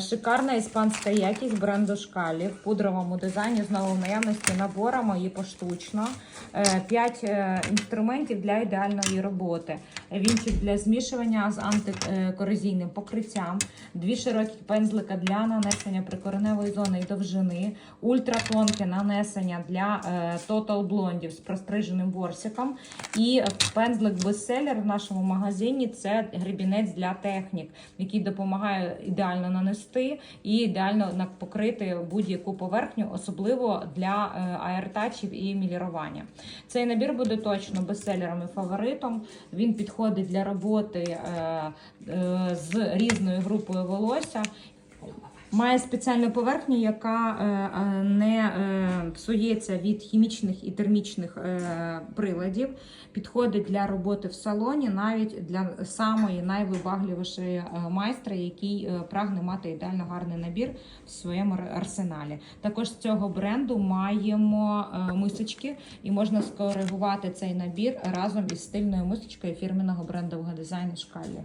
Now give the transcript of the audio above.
Шикарна іспанська якість бренду Шкалі в пудровому дизайні знову в наявності наборами і поштучно. Е, П'ять е, інструментів для ідеальної роботи. Вінчик для змішування з антикорозійним покриттям, дві широкі пензлика для нанесення прикореневої зони і довжини, ультратонке нанесення для е, Total блондів з простриженим ворсиком. І пензлик бестселер в нашому магазині це гребінець для технік, який допомагає ідеально нанести і ідеально покрити будь-яку поверхню, особливо для е, аертачів і мілірування. Цей набір буде точно бестселером і фаворитом. Він підходить для роботи е, е, з різною групою волосся. Має спеціальну поверхню, яка е, е, не е, псується від хімічних і термічних приладів. Підходить для роботи в салоні, навіть для самої найвибагливішої майстра, який прагне мати ідеально гарний набір в своєму ар- арсеналі. Також з цього бренду маємо мисочки, і можна скоригувати цей набір разом із стильною мисочкою фірменного брендового дизайну Шкалі.